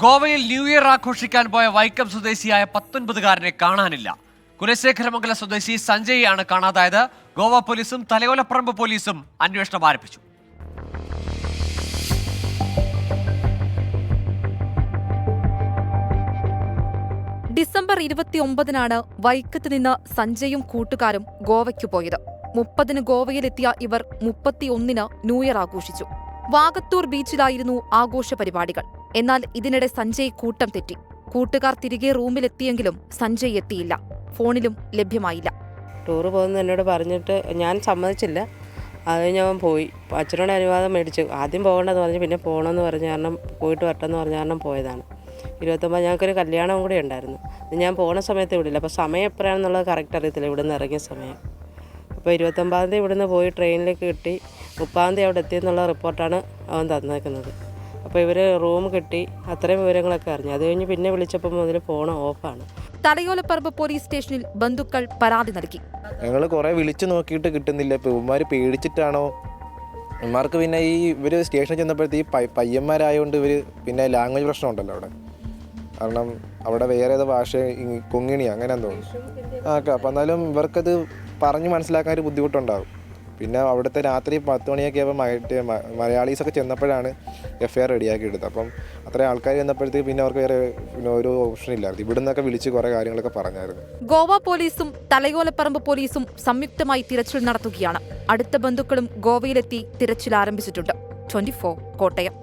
ഗോവയിൽ new year ആഘോഷിക്കാൻ പോയ വൈക്കം സ്വദേശിയായ പത്തൊൻപതുകാരനെ കാണാനില്ല. കുലശേഖരമംഗല സ്വദേശി സഞ്ജയ് കാണാതായത്. ഗോവ പോലീസും തലയോലപ്പറമ്പ് പോലീസും അന്വേഷണം ആരംഭിച്ചു. ഡിസംബർ ഇരുപത്തി ഒമ്പതിനാണ് വൈക്കത്ത് നിന്ന് സഞ്ജയും കൂട്ടുകാരും ഗോവയ്ക്ക് പോയത്. മുപ്പതിന് ഗോവയിലെത്തിയ ഇവർ മുപ്പത്തിയൊന്നിന് ന്യൂ ഇയർ ആഘോഷിച്ചു. വാഗത്തൂർ ബീച്ചിലായിരുന്നു ആഘോഷ പരിപാടികൾ. എന്നാൽ ഇതിനിടെ സഞ്ജയ് കൂട്ടം തെറ്റി. കൂട്ടുകാർ തിരികെ റൂമിലെത്തിയെങ്കിലും സഞ്ജയ് എത്തിയില്ല. ഫോണിലും ലഭ്യമായില്ല. ടൂറ് പോകുന്ന എന്നോട് പറഞ്ഞിട്ട് ഞാൻ സമ്മതിച്ചില്ല. അത് ഞാൻ പോയി. അച്ഛനോട് അനുവാദം മേടിച്ചു. ആദ്യം പോകണ്ടെന്ന് പറഞ്ഞ് പിന്നെ പോകണമെന്ന് പറഞ്ഞ കാരണം പോയിട്ട് വരട്ടെന്ന് പറഞ്ഞ കാരണം പോയതാണ്. ഇരുപത്തൊമ്പത് ഞങ്ങൾക്കൊരു കല്യാണം കൂടി ഉണ്ടായിരുന്നു. ഞാൻ പോണ സമയത്ത് വിടില്ല. അപ്പോൾ സമയം എപ്പോഴാണെന്നുള്ളത് കറക്റ്റ് അറിയത്തില്ല. ഇവിടുന്ന് ഇറങ്ങിയ സമയം. അപ്പോൾ ഇരുപത്തൊമ്പതാം തീയതി ഇവിടുന്ന് പോയി ട്രെയിനിലേക്ക് കിട്ടി. മുപ്പതാം തീയതി അവിടെ എത്തിയെന്നുള്ള റിപ്പോർട്ടാണ് അവൻ തന്നേക്കുന്നത്. അപ്പോൾ ഇവർ റൂം കിട്ടി അത്രയും വിവരങ്ങളൊക്കെ അറിഞ്ഞു. അത് കഴിഞ്ഞ് പിന്നെ വിളിച്ചപ്പോൾ മുതൽ ഫോൺ ഓഫാണ് തടയോലപ്പറമ്പ് പോലീസ് സ്റ്റേഷനിൽ ബന്ധുക്കൾ പരാതി നൽകി. ഞങ്ങൾ കുറേ വിളിച്ചു നോക്കിയിട്ട് കിട്ടുന്നില്ല. ഇപ്പോൾ ഇവന്മാർ പേടിച്ചിട്ടാണോ? ഇവന്മാർക്ക് പിന്നെ ഈ ഇവർ സ്റ്റേഷനിൽ ചെന്നപ്പോഴത്തേ ഈ പൈ പയ്യന്മാരായതുകൊണ്ട് ഇവർ പിന്നെ ലാംഗ്വേജ് പ്രശ്നം ഉണ്ടല്ലോ അവിടെ. കാരണം അവിടെ വേറെ ഏതോ ഭാഷ കൊങ്ങിണി അങ്ങനെ തോന്നുന്നു ആ ഓക്കെ അപ്പോൾ എന്നാലും ഇവർക്കത് പറഞ്ഞ് മനസ്സിലാക്കാൻ ഒരു ബുദ്ധിമുട്ടുണ്ടാകും പിന്നെ അവിടുത്തെ രാത്രി പത്ത് മണിയൊക്കെ ആയപ്പോൾ മറ്റേ മലയാളീസൊക്കെ ചെന്നപ്പോഴാണ് എഫ് ഐ ആർ റെഡിയാക്കി എടുത്തത് അപ്പം അത്രയും ആൾക്കാർ ചെന്നപ്പോഴത്തേക്ക് പിന്നെ അവർക്ക് വേറെ പിന്നെ ഒരു ഓപ്ഷൻ ഇല്ലായിരുന്നു. ഇവിടെ നിന്നൊക്കെ വിളിച്ച് കുറേ കാര്യങ്ങളൊക്കെ പറഞ്ഞായിരുന്നു. ഗോവ പോലീസും തലയോലപ്പറമ്പ് പോലീസും സംയുക്തമായി തിരച്ചിൽ നടത്തുകയാണ്. അടുത്ത ബന്ധുക്കളും ഗോവയിലെത്തി തിരച്ചിൽ ആരംഭിച്ചിട്ടുണ്ട്. ട്വന്റി കോട്ടയം.